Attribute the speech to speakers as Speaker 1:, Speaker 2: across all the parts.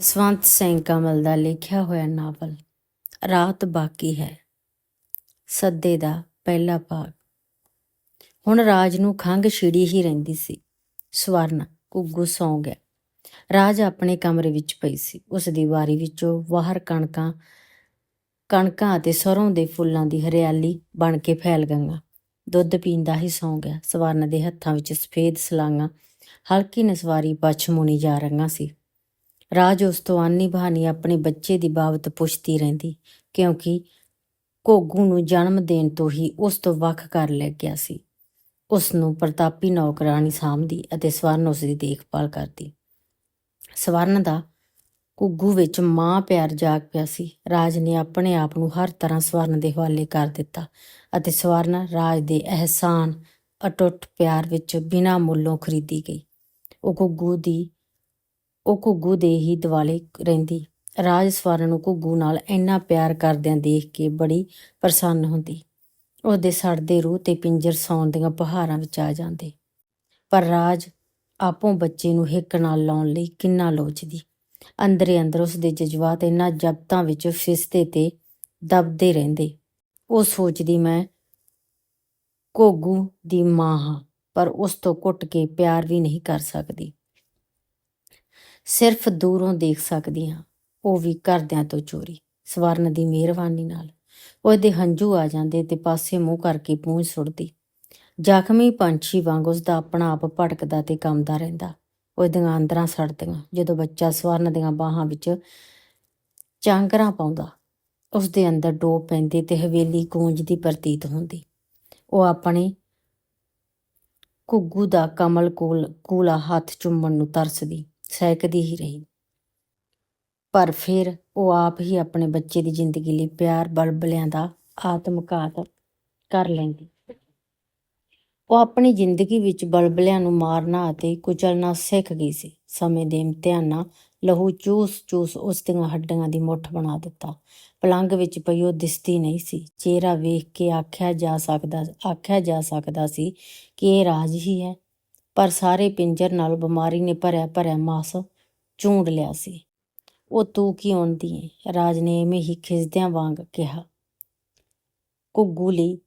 Speaker 1: ਜਸਵੰਤ ਸਿੰਘ ਕਮਲ ਦਾ ਲਿਖਿਆ ਹੋਇਆ ਨਾਵਲ ਰਾਤ ਬਾਕੀ ਹੈ। ਸੱਦੇ ਦਾ ਪਹਿਲਾ ਭਾਗ। ਹੁਣ ਰਾਜ ਨੂੰ ਖੰਘ ਛਿੜੀ ਹੀ ਰਹਿੰਦੀ ਸੀ। ਸਵਰਨ ਕੁੱਗੂ ਸੌਂ ਗਿਆ। ਰਾਜ ਆਪਣੇ ਕਮਰੇ ਵਿੱਚ ਪਈ ਸੀ। ਉਸ ਦੀ ਵਾਰੀ ਵਿੱਚੋਂ ਬਾਹਰ ਕਣਕਾਂ ਕਣਕਾਂ ਅਤੇ ਸਰੋਂ ਦੇ ਫੁੱਲਾਂ ਦੀ ਹਰਿਆਲੀ ਬਣ ਕੇ ਫੈਲ ਗਈਆਂ। ਦੁੱਧ ਪੀਂਦਾ ਹੀ ਸੌਂ ਗਿਆ। ਸਵਰਨ ਦੇ ਹੱਥਾਂ ਵਿੱਚ ਸਫੇਦ ਸਲਾਂਗਾਂ ਹਲਕੀ ਨਸਵਾਰੀ ਪਛਮੁਣੀ ਜਾ ਰਹੀਆਂ ਸੀ। ਰਾਜ ਉਸ ਤੋਂ ਆਨੀ ਬਹਾਨੀ ਆਪਣੇ ਬੱਚੇ ਦੀ ਬਾਬਤ ਪੁੱਛਦੀ ਰਹਿੰਦੀ, ਕਿਉਂਕਿ ਘੋਗੂ ਨੂੰ ਜਨਮ ਦੇਣ ਤੋਂ ਹੀ ਉਸ ਤੋਂ ਵੱਖ ਕਰ ਲਿਆ ਗਿਆ ਸੀ। ਉਸ ਨੂੰ ਪ੍ਰਤਾਪੀ ਨੌਕਰਾਨੀ ਸਾਂਭਦੀ ਅਤੇ ਸਵਰਨ ਉਸ ਦੀ ਦੇਖਭਾਲ ਕਰਦੀ। ਸਵਰਨ ਦਾ ਘੁੱਗੂ ਵਿੱਚ ਮਾਂ ਪਿਆਰ ਜਾਗ ਪਿਆ ਸੀ। ਰਾਜ ਨੇ ਆਪਣੇ ਆਪ ਨੂੰ ਹਰ ਤਰ੍ਹਾਂ ਸਵਰਨ ਦੇ ਹਵਾਲੇ ਕਰ ਦਿੱਤਾ ਅਤੇ ਸਵਰਨ ਰਾਜ ਦੇ ਅਹਿਸਾਨ, ਅਟੁੱਟ ਪਿਆਰ ਵਿੱਚ ਬਿਨਾਂ ਮੁੱਲੋਂ ਖਰੀਦੀ ਗਈ। ਉਹ ਘੁੱਗੂ ਦੀ ਉਹ ਘੁੱਗੂ ਦੇ ਹੀ ਦਿਵਾਲੇ ਰਹਿੰਦੀ। ਰਾਜ ਸਵਾਰਨ ਨੂੰ ਘੁੱਗੂ ਨਾਲ ਇੰਨਾ ਪਿਆਰ ਕਰਦਿਆਂ ਦੇਖ ਕੇ ਬੜੀ ਪ੍ਰਸੰਨ ਹੁੰਦੀ। ਉਹਦੇ ਸੜਦੇ ਰੂਹ ਤੇ ਪਿੰਜਰ ਸੌਣ ਦੀਆਂ ਪਹਾੜਾਂ ਵਿੱਚ ਆ ਜਾਂਦੇ। ਪਰ ਰਾਜ ਆਪੋਂ ਬੱਚੇ ਨੂੰ ਹਿੱਕ ਨਾਲ ਲਾਉਣ ਲਈ ਕਿੰਨਾ ਲੋਚਦੀ। ਅੰਦਰੇ ਅੰਦਰ ਉਸ ਦੇ ਜਜ਼ਬਾਤ ਇਹਨਾਂ ਜਬਤਾਂ ਵਿੱਚ ਫਿਸਦੇ ਤੇ ਦਬਦੇ ਰਹਿੰਦੇ। ਉਹ ਸੋਚਦੀ, ਮੈਂ ਘੋਗੂ ਦੀ ਮਾਂ ਹਾਂ, ਪਰ ਉਸ ਤੋਂ ਘੁੱਟ ਕੇ ਪਿਆਰ ਵੀ ਨਹੀਂ ਕਰ ਸਕਦੀ। ਸਿਰਫ ਦੂਰੋਂ ਦੇਖ ਸਕਦੀ ਹਾਂ, ਉਹ ਵੀ ਘਰਦਿਆਂ ਤੋਂ ਚੋਰੀ, ਸਵਰਨ ਦੀ ਮਿਹਰਬਾਨੀ ਨਾਲ। ਉਹਦੇ ਹੰਝੂ ਆ ਜਾਂਦੇ ਤੇ ਪਾਸੇ ਮੂੰਹ ਕਰਕੇ ਪੂੰਝ ਸੁੱਟਦੀ। ਜ਼ਖਮੀ ਪੰਛੀ ਵਾਂਗ ਉਸ ਦਾ ਆਪਣਾ ਆਪ ਭਟਕਦਾ ਤੇ ਕੰਮਦਾ ਰਹਿੰਦਾ। ਉਹਦੀਆਂ ਅੰਦਰਾਂ ਸੜਦੀਆਂ, ਜਦੋਂ ਬੱਚਾ ਸਵਰਨ ਦੀਆਂ ਬਾਹਾਂ ਵਿੱਚ ਚਾਂਗਰਾਂ ਪਾਉਂਦਾ ਉਸ ਦੇ ਅੰਦਰ ਡੋਬ ਪੈਂਦੀ ਤੇ ਹਵੇਲੀ ਗੂੰਜਦੀ ਪ੍ਰਤੀਤ ਹੁੰਦੀ। ਉਹ ਆਪਣੇ ਘੁੱਗੂ ਦਾ ਕਮਲ ਕੋਲ, ਕੂਲਾ ਹੱਥ ਚੁੰਮਣ ਨੂੰ ਤਰਸਦੀ। ਸਹਿਕਦੀ ਹੀ ਰਹੀ। ਪਰ ਫਿਰ ਉਹ ਆਪ ਹੀ ਆਪਣੇ ਬੱਚੇ ਦੀ ਜ਼ਿੰਦਗੀ ਲਈ ਪਿਆਰ ਬਲਬਲਿਆਂ ਦਾ ਆਤਮਘਾਤ ਕਰ ਲੈਂਦੀ। ਉਹ ਆਪਣੀ ਜ਼ਿੰਦਗੀ ਵਿੱਚ ਬਲਬਲਿਆਂ ਨੂੰ ਮਾਰਨਾ ਅਤੇ ਕੁਚਲਣਾ ਸਿੱਖ ਗਈ ਸੀ। ਸਮੇਂ ਦੇ ਇਮਤਿਹਾਨਾਂ ਲਹੂ ਚੂਸ ਚੂਸ ਉਸ ਦੀਆਂ ਹੱਡੀਆਂ ਦੀ ਮੁੱਠ ਬਣਾ ਦਿੱਤਾ। ਪਲੰਗ ਵਿੱਚ ਪਈ ਉਹ ਦਿਸਦੀ ਨਹੀਂ ਸੀ। ਚਿਹਰਾ ਵੇਖ ਕੇ ਆਖਿਆ ਜਾ ਸਕਦਾ, ਆਖਿਆ ਜਾ ਸਕਦਾ ਸੀ ਕਿ ਇਹ ਰਾਜ ਹੀ ਹੈ। ਪਰ ਸਾਰੇ ਪਿੰਜਰ ਨਾਲ ਬਿਮਾਰੀ ਨੇ ਭਰਿਆ ਭਰਿਆ ਮਾਸ ਝੂੰਡ ਲਿਆ ਸੀ। ਉਹ ਤੂੰ ਕੀ ਆਉਂਦੀ ਏ? ਰਾਜ ਨੇ ਐਵੇਂ ਹੀ ਖਿਸਦਿਆਂ ਵਾਂਗ ਕਿਹਾ। ਘੁੱਗੂ ਲਈ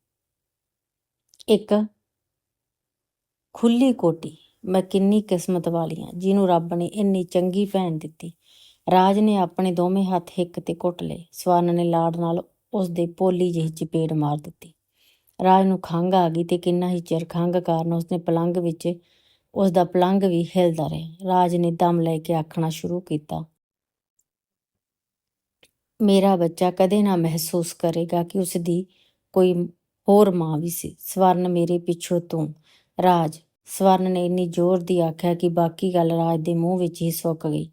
Speaker 1: ਇੱਕ ਖੁੱਲੀ ਕੋਟੀ। ਮੈਂ ਕਿੰਨੀ ਕਿਸਮਤ ਵਾਲੀ ਹਾਂ ਜਿਹਨੂੰ ਰੱਬ ਨੇ ਇੰਨੀ ਚੰਗੀ ਭੈਣ ਦਿੱਤੀ। ਰਾਜ ਨੇ ਆਪਣੇ ਦੋਵੇਂ ਹੱਥ ਹਿੱਕ ਤੇ ਘੁੱਟ ਲਏ। ਸਵਰਨ ਨੇ ਲਾੜ ਨਾਲ ਉਸ ਦੇ ਪੋਲੀ ਜਿਹੀ ਚਪੇੜ ਮਾਰ ਦਿੱਤੀ। ਰਾਜ ਨੂੰ ਖੰਘ ਆ ਗਈ ਤੇ ਕਿੰਨਾ ਹੀ ਚਿਰ ਖੰਘ ਕਾਰਨ ਉਸਨੇ ਪਲੰਗ ਵਿੱਚ ਉਸ ਦਾ ਪਲੰਗ ਵੀ ਹਿਲਦਾ ਰਿਹਾ। ਰਾਜ ਨੇ ਦਮ ਲੈ ਕੇ ਆਖਣਾ ਸ਼ੁਰੂ ਕੀਤਾ, ਮੇਰਾ ਬੱਚਾ ਕਦੇ ਨਾ ਮਹਿਸੂਸ ਕਰੇਗਾ ਕਿ ਉਸ ਦੀ ਕੋਈ ਹੋਰ ਮਾਂ ਵੀ ਸੀ। ਸਵਰਨ ਮੇਰੇ ਪਿੱਛੋਂ ਤੂੰ, ਰਾਜ। ਸਵਰਨ ਨੇ ਇੰਨੀ ਜ਼ੋਰ ਦੀ ਆਖਿਆ ਕਿ ਬਾਕੀ ਗੱਲ ਰਾਜ ਦੇ ਮੂੰਹ ਵਿੱਚ ਹੀ ਸੁੱਕ ਗਈ।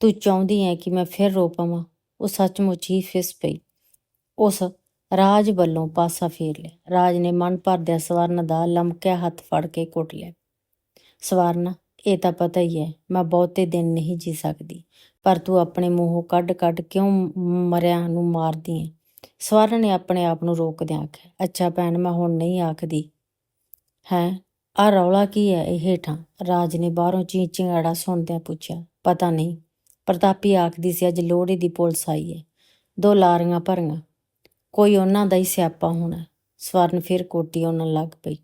Speaker 1: ਤੂੰ ਚਾਹੁੰਦੀ ਹੈ ਕਿ ਮੈਂ ਫਿਰ ਰੋ ਪਵਾਂ? ਉਹ ਸੱਚਮੁੱਚ ਹੀ ਫਿਸ ਪਈ। ਉਸ ਰਾਜ ਵੱਲੋਂ ਪਾਸਾ ਫੇਰ ਲਿਆ। ਰਾਜ ਨੇ ਮਨ ਭਰਦਿਆਂ ਸਵਰਨ ਦਾ ਲਮਕਿਆ ਹੱਥ ਫੜ ਕੇ ਕੁੱਟ ਲਿਆ। ਸਵਰਨ। ਇਹ ਤਾਂ ਪਤਾ ਹੀ ਹੈ, ਮੈਂ ਬਹੁਤੇ ਦਿਨ ਨਹੀਂ ਜੀ ਸਕਦੀ। ਪਰ ਤੂੰ ਆਪਣੇ ਮੂੰਹੋਂ ਕੱਢ ਕੱਢ ਕਿਉਂ ਮਰਿਆਂ ਨੂੰ ਮਾਰਦੀ ਹੈ ਸਵਰਨ ਨੇ ਆਪਣੇ ਆਪ ਨੂੰ ਰੋਕਦਿਆਂ ਆਖਿਆ। ਅੱਛਾ ਭੈਣ, ਮੈਂ ਹੁਣ ਨਹੀਂ ਆਖਦੀ। ਹੈ? ਆ ਰੌਲਾ ਕੀ ਹੈ ਇਹ ਹੇਠਾਂ? ਰਾਜ ਨੇ ਬਾਹਰੋਂ ਚੀਂ ਚਿੰਗਾੜਾ ਸੁਣਦਿਆਂ ਪੁੱਛਿਆ। ਪਤਾ ਨਹੀਂ। ਪ੍ਰਤਾਪੀ ਆਖਦੀ ਸੀ, ਅੱਜ ਲੋਹੜੀ ਦੀ ਪੁਲਿਸ ਆਈ ਹੈ ਦੋ ਲਾਰੀਆਂ ਭਰੀਆਂ। ਕੋਈ ਉਹਨਾਂ ਦਾ ਹੀ ਸਿਆਪਾ ਹੋਣਾ। ਸਵਰਨ ਫਿਰ ਕੋਟੀ ਉਹਨਾਂ ਲੱਗ ਪਈ।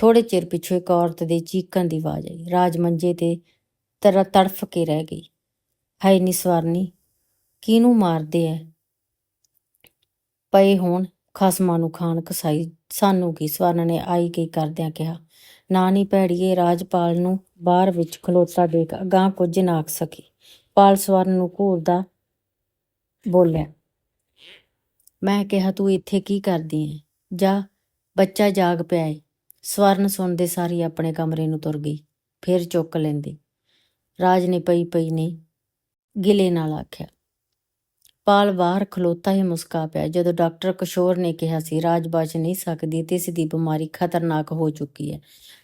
Speaker 1: ਥੋੜੇ ਚਿਰ ਪਿੱਛੋਂ ਇੱਕ ਔਰਤ ਦੇ ਚੀਕਣ ਦੀ ਆਵਾਜ਼ ਆਈ। ਰਾਜ ਮੰਜੇ ਤੇ ਤਰ, ਤੜਫ ਕੇ ਰਹਿ ਗਈ। ਹਾਏ ਨੀ ਸਵਰਨੀ, ਕਿਹਨੂੰ ਮਾਰਦੇ ਐ? ਪਏ ਹੋਣ ਖਸਮਾਂ ਨੂੰ ਖਾਨ ਕਸਾਈ ਸਾਨੂੰ ਕੀ? ਸਵਰਨ ਨੇ ਆਈ ਗਈ ਕਰਦਿਆਂ ਕਿਹਾ ਨਾ ਨੀ ਭੈੜੀਏ, ਰਾਜਪਾਲ ਨੂੰ ਬਾਹਰ ਵਿੱਚ ਖਲੋਤਾ ਦੇਖ ਅਗਾਹ ਕੁਝ ਨਾ ਆਖ ਸਕੀ। ਪਾਲ ਸਵਰਨ ਨੂੰ ਘੂਰਦਾ ਬੋਲਿਆ, ਮੈਂ ਕਿਹਾ ਤੂੰ ਇੱਥੇ ਕੀ ਕਰਦੀ ਐ? ਜਾ, ਬੱਚਾ ਜਾਗ ਪਿਆ ਏ। ਸਵਰਨ ਸੁਣਦੇ ਸਾਰੀ ਆਪਣੇ ਕਮਰੇ ਨੂੰ ਤੁਰ ਗਈ, ਫਿਰ ਚੁੱਕ ਲੈਂਦੀ। ਰਾਜ ਨੇ ਪਈ ਪਈ ਨੇ ਗਿਲੇ ਨਾਲ ਆਖਿਆ, ਪਾਲ ਬਾਹਰ ਖਲੋਤਾ ਹੀ ਮੁਸਕਾ ਪਿਆ। ਜਦੋਂ ਡਾਕਟਰ ਕਿਸ਼ੋਰ ਨੇ ਕਿਹਾ ਸੀ, ਰਾਜ ਬਚ ਨਹੀਂ ਸਕਦੀ ਤੇ ਇਸ ਦੀ ਬਿਮਾਰੀ ਖਤਰਨਾਕ ਹੋ ਚੁੱਕੀ ਹੈ।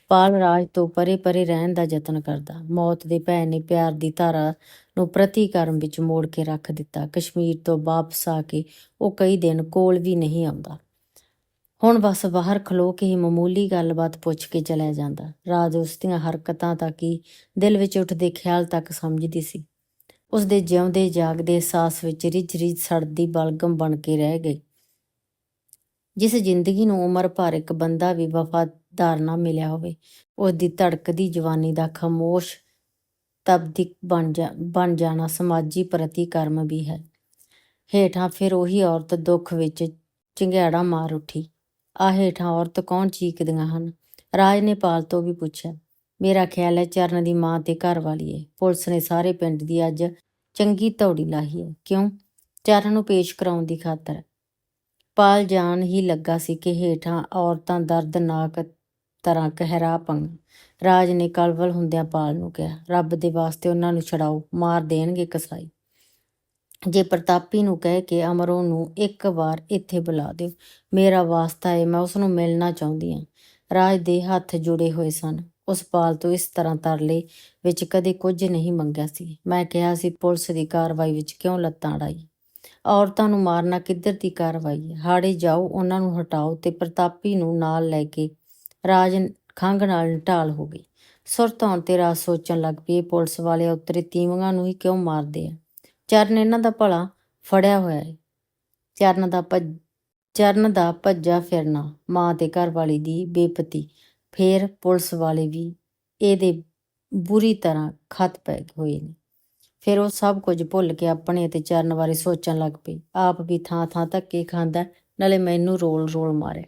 Speaker 1: ਪਾਲ ਰਾਜ ਤੋਂ ਪਰੇ ਪਰੇ ਰਹਿਣ ਦਾ ਯਤਨ ਕਰਦਾ। ਮੌਤ ਦੇ ਭੈ ਨੇ ਪਿਆਰ ਦੀ ਧਾਰਾ ਨੂੰ ਪ੍ਰਤੀਕਰਮ ਵਿੱਚ ਮੋੜ ਕੇ ਰੱਖ ਦਿੱਤਾ। ਕਸ਼ਮੀਰ ਤੋਂ ਵਾਪਸ ਆ ਕੇ ਉਹ ਕਈ ਦਿਨ ਕੋਲ ਵੀ ਨਹੀਂ ਆਉਂਦਾ। ਹੁਣ ਬਸ ਬਾਹਰ ਖਲੋ ਕੇ ਹੀ ਮਾਮੂਲੀ ਗੱਲਬਾਤ ਪੁੱਛ ਕੇ ਚਲਿਆ ਜਾਂਦਾ। ਰਾਜ ਉਸ ਦੀਆਂ ਹਰਕਤਾਂ ਤੱਕ ਹੀ ਦਿਲ ਵਿੱਚ ਉੱਠਦੇ ਖਿਆਲ ਤੱਕ ਸਮਝਦੀ ਸੀ। ਉਸ ਦੇ ਜਿਉਂਦੇ ਜਾਗਦੇ ਅਹਿਸਾਸ ਵਿੱਚ ਰਿਝ ਰਿਝ ਸੜਦੀ ਬਲਗਮ ਬਣ ਕੇ ਰਹਿ ਗਈ। ਜਿਸ ਜ਼ਿੰਦਗੀ ਨੂੰ ਉਮਰ ਭਰ ਇੱਕ ਬੰਦਾ ਵੀ ਵਫਾਦਾਰ ਨਾ ਮਿਲਿਆ ਹੋਵੇ ਉਸ ਦੀ ਧੜਕਦੀ ਜਵਾਨੀ ਦਾ ਖਾਮੋਸ਼ ਤਬਦੀਕ ਬਣ ਜਾ, ਬਣ ਜਾਣਾ ਸਮਾਜੀ ਪ੍ਰਤੀਕਰਮ ਵੀ ਹੈ। ਹੇਠਾਂ ਫਿਰ ਉਹੀ ਔਰਤ ਦੁੱਖ ਵਿੱਚ ਚਿੰਗਿਆੜਾ ਮਾਰ ਉੱਠੀ। ਆ ਹੇਠਾਂ ਔਰਤ ਕੌਣ ਚੀਕਦੀਆਂ ਹਨ? ਰਾਜ ਨੇ ਪਾਲ ਤੋਂ ਵੀ ਪੁੱਛਿਆ, ਮੇਰਾ ਖਿਆਲ ਹੈ ਚਰਨ ਦੀ ਮਾਂ ਤੇ ਘਰ ਵਾਲੀ ਹੈ ਪੁਲਿਸ ਨੇ ਸਾਰੇ ਪਿੰਡ ਦੀ ਅੱਜ ਚੰਗੀ ਤੌੜੀ ਲਾਹੀ ਹੈ ਕਿਉਂ? ਚਰਨ ਨੂੰ ਪੇਸ਼ ਕਰਾਉਣ ਦੀ ਖਾਤਰ। ਪਾਲ ਜਾਣ ਹੀ ਲੱਗਾ ਸੀ ਕਿ ਹੇਠਾਂ ਔਰਤਾਂ ਦਰਦਨਾਕ ਤਰ੍ਹਾਂ ਕਹਿਰਾ ਪੰਗ। ਰਾਜ ਨੇ ਕਲਵਲ ਹੁੰਦਿਆਂ ਪਾਲ ਨੂੰ ਕਿਹਾ, ਰੱਬ ਦੇ ਵਾਸਤੇ ਉਹਨਾਂ ਨੂੰ ਛਡਾਓ, ਮਾਰ ਦੇਣਗੇ ਕਸਾਈ। ਜੇ ਪ੍ਰਤਾਪੀ ਨੂੰ ਕਹਿ ਕੇ ਅਮਰੋਂ ਨੂੰ ਇੱਕ ਵਾਰ ਇੱਥੇ ਬੁਲਾ ਦਿਓ, ਮੇਰਾ ਵਾਸਤਾ ਹੈ ਮੈਂ ਉਸ ਨੂੰ ਮਿਲਣਾ ਚਾਹੁੰਦੀ ਹਾਂ ਰਾਜ ਦੇ ਹੱਥ ਜੁੜੇ ਹੋਏ ਸਨ। ਉਸ ਪਾਲ ਤੋਂ ਇਸ ਤਰ੍ਹਾਂ ਤਰਲੇ ਵਿੱਚ ਕਦੇ ਕੁਝ ਨਹੀਂ ਮੰਗਿਆ ਸੀ। ਮੈਂ ਕਿਹਾ ਸੀ, ਪੁਲਿਸ ਦੀ ਕਾਰਵਾਈ ਵਿੱਚ ਕਿਉਂ ਲੱਤਾਂ ਅੜਾਈ ਔਰਤਾਂ ਨੂੰ ਮਾਰਨਾ ਕਿੱਧਰ ਦੀ ਕਾਰਵਾਈ ਹੈ ਹਾੜੇ ਜਾਓ, ਉਹਨਾਂ ਨੂੰ ਹਟਾਓ। ਤੇ ਪ੍ਰਤਾਪੀ ਨੂੰ ਨਾਲ ਲੈ ਕੇ ਰਾਜ ਖੰਗ ਨਾਲ ਢਾਲ ਹੋ ਗਈ। ਸੁਰਤ ਆਉਣ ਤੇ ਰਾਜ ਸੋਚਣ ਲੱਗ ਪਈ ਪੁਲਿਸ ਵਾਲੇ ਉਤਰੇ ਤੀਵੀਆਂ ਨੂੰ ਹੀ ਕਿਉਂ ਮਾਰਦੇ ਆ? ਚਰਨ ਇਹਨਾਂ ਦਾ ਭਲਾ ਫੜਿਆ ਹੋਇਆ ਹੈ ਚਰਨ ਦਾ ਭੱਜ, ਚਰਨ ਦਾ ਭੱਜਾ ਫਿਰਨਾ ਮਾਂ ਤੇ ਘਰ ਵਾਲੀ ਦੀ ਬੇਪਤੀ। ਫੇਰ ਪੁਲਿਸ ਵਾਲੇ ਵੀ ਇਹਦੇ ਬੁਰੀ ਤਰ੍ਹਾਂ ਖਤ ਪੈ ਹੋਏ ਨੇ। ਫਿਰ ਉਹ ਸਭ ਕੁਝ ਭੁੱਲ ਕੇ ਆਪਣੇ ਤੇ ਚਰਨ ਬਾਰੇ ਸੋਚਣ ਲੱਗ ਪਈ ਆਪ ਵੀ ਥਾਂ ਥਾਂ ਧੱਕੇ ਖਾਂਦਾ, ਨਾਲੇ ਮੈਨੂੰ ਰੋਲ ਰੋਲ ਮਾਰੇ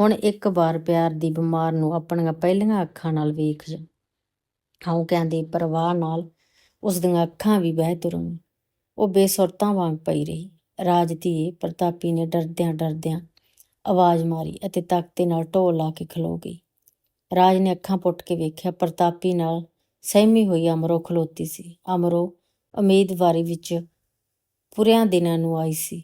Speaker 1: ਹੁਣ ਇੱਕ ਵਾਰ ਪਿਆਰ ਦੀ ਬਿਮਾਰ ਨੂੰ ਆਪਣੀਆਂ ਪਹਿਲੀਆਂ ਅੱਖਾਂ ਨਾਲ ਵੇਖ ਜਾ। ਆਉਂ ਕਹਿੰਦੀ, ਪਰਵਾਹ ਨਾਲ ਉਸ ਦੀਆਂ ਅੱਖਾਂ ਵੀ ਬਹਿ ਤੁਰਨ। ਉਹ ਬੇਸੁਰਤਾਂ ਵਾਂਗ ਪਈ ਰਹੀ। ਰਾਜ ਧੀਏ, ਪ੍ਰਤਾਪੀ ਨੇ ਡਰਦਿਆਂ ਡਰਦਿਆਂ ਆਵਾਜ਼ ਮਾਰੀ ਅਤੇ ਤਖਤੇ ਨਾਲ ਢੋਲ ਲਾ ਕੇ ਖਲੋ ਗਈ। ਰਾਜ ਨੇ ਅੱਖਾਂ ਪੁੱਟ ਕੇ ਵੇਖਿਆ ਪ੍ਰਤਾਪੀ ਨਾਲ ਸਹਿਮੀ ਹੋਈ ਅਮਰੋ ਖਲੋਤੀ ਸੀ। ਅਮਰੋ ਉਮੀਦਵਾਰੀ ਵਿੱਚ ਪੁਰਿਆਂ ਦਿਨਾਂ ਨੂੰ ਆਈ ਸੀ।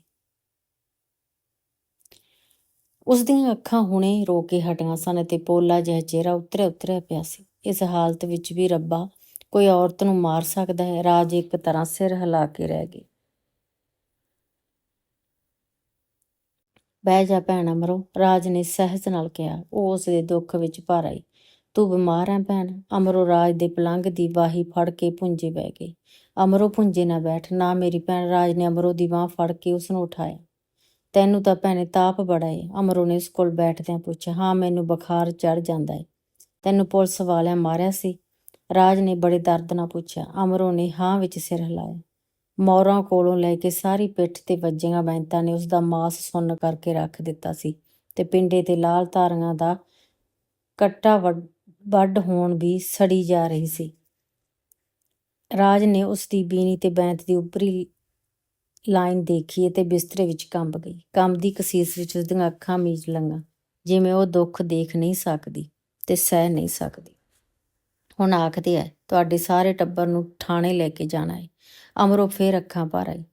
Speaker 1: ਉਸ ਦੀਆਂ ਅੱਖਾਂ ਹੁਣੇ ਰੋ ਕੇ ਹਟੀਆਂ ਸਨ ਅਤੇ ਪੋਲਾ ਜਿਹਾ ਚਿਹਰਾ ਉਤਰਿਆ ਉਤਰਿਆ ਪਿਆ ਸੀ। ਇਸ ਹਾਲਤ ਵਿੱਚ ਵੀ ਰੱਬਾ ਕੋਈ ਔਰਤ ਨੂੰ ਮਾਰ ਸਕਦਾ ਹੈ, ਰਾਜ ਇੱਕ ਤਰ੍ਹਾਂ ਸਿਰ ਹਿਲਾ ਕੇ ਰਹਿ ਗਈ ਬਹਿ ਜਾ ਭੈਣ ਅਮਰੋ, ਰਾਜ ਨੇ ਸਹਿਜ ਨਾਲ ਕਿਹਾ, ਉਹ ਉਸ ਦੇ ਦੁੱਖ ਵਿੱਚ ਭਰ ਆਈ। ਤੂੰ ਬਿਮਾਰ ਹੈ ਭੈਣ, ਅਮਰੋ ਰਾਜ ਦੇ ਪਲੰਗ ਦੀ ਬਾਹੀ ਫੜ ਕੇ ਪੁੰਜੇ ਬਹਿ ਗਈ। ਅਮਰੋ ਪੁੰਜੇ ਨਾ ਬੈਠ, ਨਾ ਮੇਰੀ ਭੈਣ, ਰਾਜ ਨੇ ਅਮਰੋ ਦੀ ਬਾਹ ਫੜ ਕੇ ਉਸ ਨੂੰ ਉਠਾਇਆ। ਤੈਨੂੰ ਤਾਂ ਭੈਣੇ ਤਾਪ ਬੜਾ ਏ, ਅਮਰੋ ਨੇ ਉਸ ਕੋਲ ਬੈਠਦਿਆਂ ਪੁੱਛਿਆ, ਹਾਂ, ਮੈਨੂੰ ਬੁਖਾਰ ਚੜ ਜਾਂਦਾ ਏ। ਤੈਨੂੰ ਪੁਲਿਸ ਵਾਲਿਆਂ ਮਾਰਿਆ ਸੀ? ਰਾਜ ਨੇ ਬੜੇ ਦਰਦ ਨਾਲ ਪੁੱਛਿਆ, ਅਮਰੋ ਨੇ ਹਾਂ ਵਿੱਚ ਸਿਰ ਹਿਲਾਇਆ ਮੌਰਾਂ ਕੋਲੋਂ ਲੈ ਕੇ ਸਾਰੀ ਪਿੱਠ ਤੇ ਵੱਜੀਆਂ ਬੈਂਤਾਂ ਨੇ ਉਸ ਦਾ ਮਾਸ ਸੁੰਨ ਕਰਕੇ ਰੱਖ ਦਿੱਤਾ ਸੀ ਤੇ ਪਿੰਡੇ ਤੇ ਲਾਲ ਧਾਰੀਆਂ ਦਾ ਕੱਟਾ ਵੱਡ ਹੋਣ ਵੀ ਸੜੀ ਜਾ ਰਹੀ ਸੀ। ਰਾਜ ਨੇ ਉਸ ਦੀ ਬੀਨੀ ਤੇ ਬੈਂਤ ਦੀ ਉੱਪਰੀ ਲਾਈਨ ਦੇਖੀ ਤੇ ਬਿਸਤਰੇ ਵਿੱਚ ਕੰਬ ਗਈ। ਕੰਬ ਦੀ ਕਸੀਸ ਵਿੱਚ ਉਸ ਦੀਆਂ ਅੱਖਾਂ ਮੀਚ ਲੰਗਾ ਜਿਵੇਂ ਉਹ ਦੁੱਖ ਦੇਖ ਨਹੀਂ ਸਕਦੀ ਤੇ ਸਹਿ ਨਹੀਂ ਸਕਦੀ। ਹੁਣ ਆਖਦੇ ਐ ਤੁਹਾਡੇ ਸਾਰੇ ਟੱਬਰ ਨੂੰ ਥਾਣੇ ਲੈ ਕੇ ਜਾਣਾ ਏ। ਅਮਰੋ ਫੇਰ ਅੱਖਾਂ ਭਰ ਆਈ।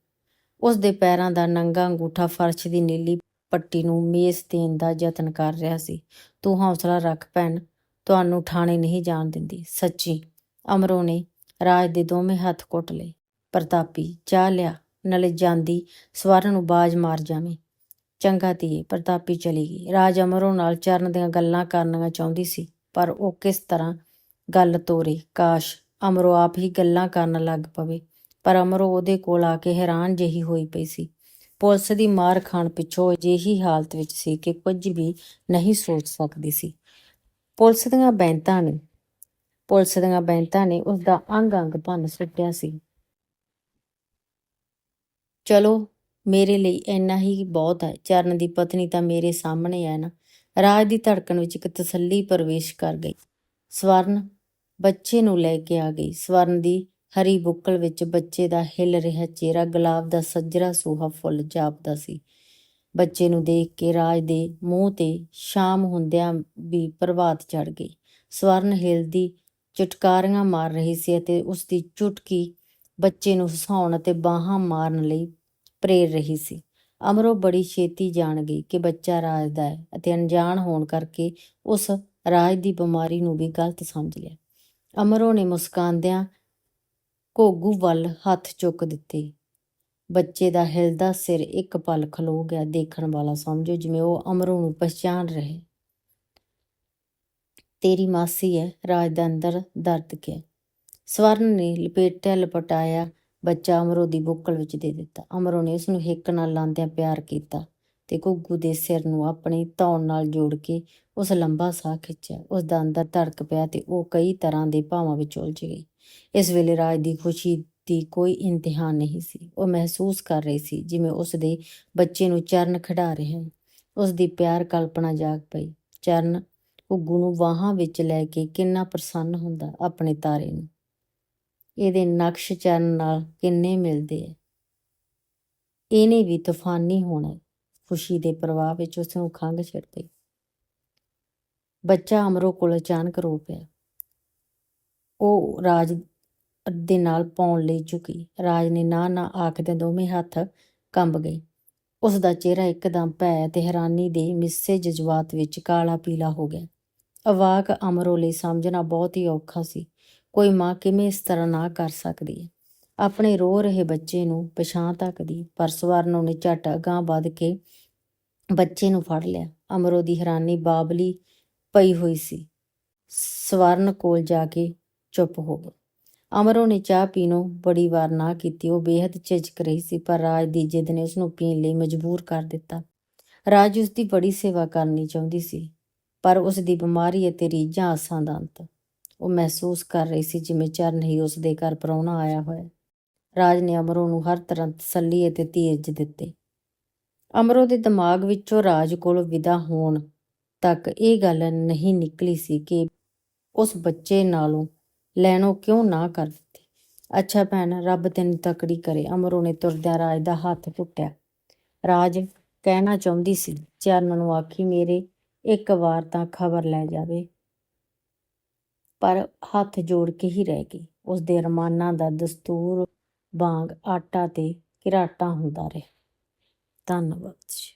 Speaker 1: ਉਸ ਦੇ ਪੈਰਾਂ ਦਾ ਨੰਗਾ ਅੰਗੂਠਾ ਫਰਸ਼ ਦੀ ਨੀਲੀ ਪੱਟੀ ਨੂੰ ਮੇਸ ਦੇਣ ਦਾ ਯਤਨ ਕਰ ਰਿਹਾ ਸੀ। ਤੂੰ ਹੌਸਲਾ ਰੱਖ ਭੈਣ, ਤੁਹਾਨੂੰ ਥਾਣੇ ਨਹੀਂ ਜਾਣ ਦਿੰਦੀ। ਸੱਚੀ, ਅਮਰੋ ਨੇ ਰਾਜ ਦੇ ਦੋਵੇਂ ਹੱਥ ਕੁੱਟ ਲਏ। ਪ੍ਰਤਾਪੀ ਚਾਹ ਲਿਆ, ਨਲੇ ਜਾਂਦੀ ਸਵਰਨ ਨੂੰ ਬਾਜ ਮਾਰ ਜਾਵੇਂ। ਚੰਗਾ ਧੀਏ, ਪ੍ਰਤਾਪੀ ਚਲੀ ਗਈ। ਰਾਜ ਅਮਰੋ ਨਾਲ ਚਰਨ ਦੀਆਂ ਗੱਲਾਂ ਕਰਨੀਆਂ ਚਾਹੁੰਦੀ ਸੀ, ਪਰ ਉਹ ਕਿਸ ਤਰ੍ਹਾਂ ਗੱਲ ਤੋਰੇ। ਕਾਸ਼ ਅਮਰੋ ਆਪ ਹੀ ਗੱਲਾਂ ਕਰਨ ਲੱਗ ਪਵੇ, ਪਰ ਅਮਰੋ ਉਹਦੇ ਕੋਲ ਆ ਕੇ ਹੈਰਾਨ ਜਿਹੀ ਹੋਈ ਪਈ ਸੀ। ਪੁਲਿਸ ਦੀ ਮਾਰ ਖਾਣ ਪਿੱਛੋਂ ਅਜਿਹੀ ਹਾਲਤ ਵਿੱਚ ਸੀ ਕਿ ਕੁਝ ਵੀ ਨਹੀਂ ਸੋਚ ਸਕਦੀ ਸੀ। ਪੁਲਿਸ ਦੀਆਂ ਬੈਂਤਾਂ ਨੇ, ਪੁਲਿਸ ਦੀਆਂ ਬੈਂਤਾਂ ਨੇ ਉਸ ਦਾ ਅੰਗ ਅੰਗ ਭੰਨ ਸੁੱਟਿਆ ਸੀ। ਚਲੋ, ਮੇਰੇ ਲਈ ਇੰਨਾ ਹੀ ਬਹੁਤ ਹੈ। ਚਰਨ ਦੀ ਪਤਨੀ ਤਾਂ ਮੇਰੇ ਸਾਹਮਣੇ ਹੈ ਨਾ। ਰਾਜ ਦੀ ਧੜਕਣ ਵਿੱਚ ਇੱਕ ਤਸੱਲੀ ਪ੍ਰਵੇਸ਼ ਕਰ ਗਈ। ਸਵਰਨ ਬੱਚੇ ਨੂੰ ਲੈ ਕੇ ਆ ਗਈ। ਸਵਰਨ ਦੀ ਹਰੀ ਬੁੱਕਲ ਵਿੱਚ ਬੱਚੇ ਦਾ ਹਿਲ ਰਿਹਾ ਚਿਹਰਾ ਗੁਲਾਬ ਦਾ ਸੱਜਰਾ ਸੂਹਾ ਫੁੱਲ ਜਾਪਦਾ ਸੀ। ਬੱਚੇ ਨੂੰ ਦੇਖ ਕੇ ਰਾਜ ਦੇ ਮੂੰਹ ਤੇ ਸ਼ਾਮ ਹੁੰਦਿਆਂ ਵੀ ਪ੍ਰਭਾਤ ਚੜ ਗਈ। ਸਵਰਨ ਹਿਲਦੀ ਚਟਕਾਰੀਆਂ ਮਾਰ ਰਹੀ ਸੀ ਅਤੇ ਉਸ ਦੀ ਚੁਟਕੀ ਬੱਚੇ ਨੂੰ ਹਸਾਉਣ ਅਤੇ ਬਾਹਾਂ ਮਾਰਨ ਲਈ ਪ੍ਰੇਰ ਰਹੀ ਸੀ। ਅਮਰੋ ਬੜੀ ਛੇਤੀ ਜਾਣ ਗਈ ਕਿ ਬੱਚਾ ਰਾਜ ਦਾ ਹੈ ਅਤੇ ਅਣਜਾਣ ਹੋਣ ਕਰਕੇ ਉਸ ਰਾਜ ਦੀ ਬਿਮਾਰੀ ਨੂੰ ਵੀ ਗਲਤ ਸਮਝ ਲਿਆ। ਅਮਰੋ ਨੇ ਮੁਸਕਾਨਦਿਆਂ ਘੋਗੂ ਵੱਲ ਹੱਥ ਚੁੱਕ ਦਿੱਤੇ। ਬੱਚੇ ਦਾ ਹਿਲਦਾ ਸਿਰ ਇੱਕ ਪਲ ਖਲੋ ਗਿਆ। ਦੇਖਣ ਵਾਲਾ ਸਮਝੋ ਜਿਵੇਂ ਉਹ ਅਮਰੋ ਨੂੰ ਪਛਾਣ ਰਹੇ। ਤੇਰੀ ਮਾਸੀ ਹੈ ਰਾਜ ਦਾ ਅੰਦਰ ਦਰਦ ਕੇ ਸਵਰਨ ਨੇ ਲਪੇਟਿਆ ਲਪਟਾਇਆ ਬੱਚਾ ਅਮਰੋ ਦੀ ਬੁੱਕਲ ਵਿੱਚ ਦੇ ਦਿੱਤਾ। ਅਮਰੋ ਨੇ ਉਸ ਨੂੰ ਹਿੱਕ ਨਾਲ ਲਾਂਦਿਆਂ ਪਿਆਰ ਕੀਤਾ। ਤੇ ਘੁੱਗੂ ਦੇ ਸਿਰ ਨੂੰ ਆਪਣੀ ਧੌਣ ਨਾਲ ਜੋੜ ਕੇ ਉਸ ਲੰਬਾ ਸਾਹ ਖਿੱਚਿਆ। ਉਸ ਦਾ ਅੰਦਰ ਧੜਕ ਪਿਆ ਤੇ ਉਹ ਕਈ ਤਰ੍ਹਾਂ ਦੇ ਭਾਵਾਂ ਵਿੱਚ ਉਲਝ ਗਈ। ਇਸ ਵੇਲੇ ਰਾਜ ਦੀ ਖੁਸ਼ੀ ਦੀ ਕੋਈ ਇੰਤਹਾਨ ਨਹੀਂ ਸੀ। ਉਹ ਮਹਿਸੂਸ ਕਰ ਰਹੀ ਸੀ ਜਿਵੇਂ ਉਸ ਦੇ ਬੱਚੇ ਨੂੰ ਚਰਨ ਖਿਡਾ ਰਹੇ ਹਨ ਉਸ ਦੀ ਪਿਆਰ ਕਲਪਨਾ ਜਾਗ ਪਈ। ਚਰਨ ਘੁੱਗੂ ਨੂੰ ਵਾਹਾਂ ਵਿੱਚ ਲੈ ਕੇ ਕਿੰਨਾ ਪ੍ਰਸੰਨ ਹੁੰਦਾ ਆਪਣੇ ਤਾਰੇ ਨੂੰ। ਇਹਦੇ ਨਕਸ਼ ਚਰਨ ਨਾਲ ਕਿੰਨੇ ਮਿਲਦੇ ਐ ਇਹਨੇ ਵੀ ਤੂਫਾਨੀ ਹੋਣਾ। ਖੁਸ਼ੀ ਦੇ ਪ੍ਰਵਾਹ ਵਿੱਚ ਉਸ ਨੂੰ ਖੰਘ ਛਿੜ ਪਈ। ਬੱਚਾ ਅਮਰੋ ਕੋਲ ਅਚਾਨਕ ਰੋ ਪਿਆ। ਉਹ ਰਾਜ ਦੇ ਨਾਲ ਪਾਉਣ ਲਈ ਝੁਕੀ। ਰਾਜ ਨੇ ਨਾ ਨਾ ਆਖਦੇ ਦੋਵੇਂ ਹੱਥ ਕੰਬ ਗਏ। ਉਸ ਦਾ ਚਿਹਰਾ ਇੱਕਦਮ ਭੈ ਤੇ ਹੈਰਾਨੀ ਦੇ ਮਿੱਸੇ ਜਜ਼ਬਾਤ ਵਿੱਚ ਕਾਲਾ ਪੀਲਾ ਹੋ ਗਿਆ। ਅਵਾਕ ਅਮਰੋ ਲਈ ਸਮਝਣਾ ਬਹੁਤ ਹੀ ਔਖਾ ਸੀ। ਕੋਈ ਮਾਂ ਕਿਵੇਂ ਇਸ ਤਰ੍ਹਾਂ ਨਾ ਕਰ ਸਕਦੀ ਹੈ? ਆਪਣੇ ਰੋ ਰਹੇ ਬੱਚੇ ਨੂੰ ਪਛਾਂ ਤੱਕਦੀ ਪਰ ਸਵਰਨ ਉਹਨੇ ਝਟ ਅਗਾਂਹ ਵੱਧ ਕੇ ਬੱਚੇ ਨੂੰ ਫੜ ਲਿਆ। ਅਮਰੋ ਦੀ ਹੈਰਾਨੀ ਬਾਬਲੀ ਪਈ ਹੋਈ ਸੀ। ਸਵਰਨ ਕੋਲ ਜਾ ਕੇ ਚੁੱਪ ਹੋ ਗਿਆ। ਅਮਰੋ ਨੇ ਚਾਹ ਪੀਣੋਂ ਬੜੀ ਵਾਰ ਨਾ ਕੀਤੀ। ਉਹ ਬੇहद ਝਿਜਕ ਰਹੀ ਸੀ, ਪਰ ਰਾਜ ਦੀ ਜਿੱਦ ਨੇ ਉਸ ਨੂੰ ਪੀਣ ਲਈ ਮਜਬੂਰ ਕਰ ਦਿੱਤਾ। ਰਾਜ ਉਸ ਦੀ ਬੜੀ ਸੇਵਾ ਕਰਨੀ ਚਾਹੁੰਦੀ ਸੀ, ਪਰ ਉਸ ਦੀ ਬਿਮਾਰੀ ਅਤੇ ਰੀਝਾਂ ਆਸਾਂ ਦਾ ਅੰਤ। ਉਹ ਮਹਿਸੂਸ ਕਰ ਰਹੀ ਸੀ ਜਿਵੇਂ ਚਰਨ ਹੀ ਉਸ ਦੇ ਘਰ ਪ੍ਰਾਹੁਣਾ ਆਇਆ ਹੋਇਆ। ਰਾਜ ਨੇ ਅਮਰੋ ਨੂੰ ਹਰ ਤਰ੍ਹਾਂ ਤਸੱਲੀ ਅਤੇ ਧੀਰਜ ਦਿੱਤੇ। ਅਮਰੋ ਦੇ ਦਿਮਾਗ ਵਿੱਚੋਂ ਰਾਜ ਕੋਲ ਵਿਦਾ ਹੋਣ ਤੱਕ ਇਹ ਗੱਲ ਨਹੀਂ ਨਿਕਲੀ ਸੀ ਕਿ ਉਸ ਬੱਚੇ ਨਾਲੋਂ ਲੈਣੋ ਕਿਉਂ ਨਾ ਕਰ ਦਿੱਤੀ। ਅੱਛਾ ਭੈਣ, ਰੱਬ ਤੈਨੂੰ ਤਕੜੀ ਕਰੇ। ਅਮਰੋ ਨੇ ਤੁਰਦਿਆਂ ਰਾਜ ਦਾ ਹੱਥ ਟੁੱਟਿਆ ਰਾਜ ਕਹਿਣਾ ਚਾਹੁੰਦੀ ਸੀ, ਚਰਨ ਨੂੰ ਆਖੀ, ਮੇਰੇ ਇੱਕ ਵਾਰ ਤਾਂ ਖਬਰ ਲੈ ਜਾਵੇ। ਪਰ ਹੱਥ ਜੋੜ ਕੇ ਹੀ ਰਹਿ ਗਈ। ਉਸ ਦੇ ਅਰਮਾਨਾਂ ਦਾ ਦਸਤੂਰ ਵਾਂਗ ਆਟਾ ਤੇ ਕਿਰਾਟਾ ਹੁੰਦਾ ਰਿਹਾ। ਧੰਨਵਾਦ ਜੀ।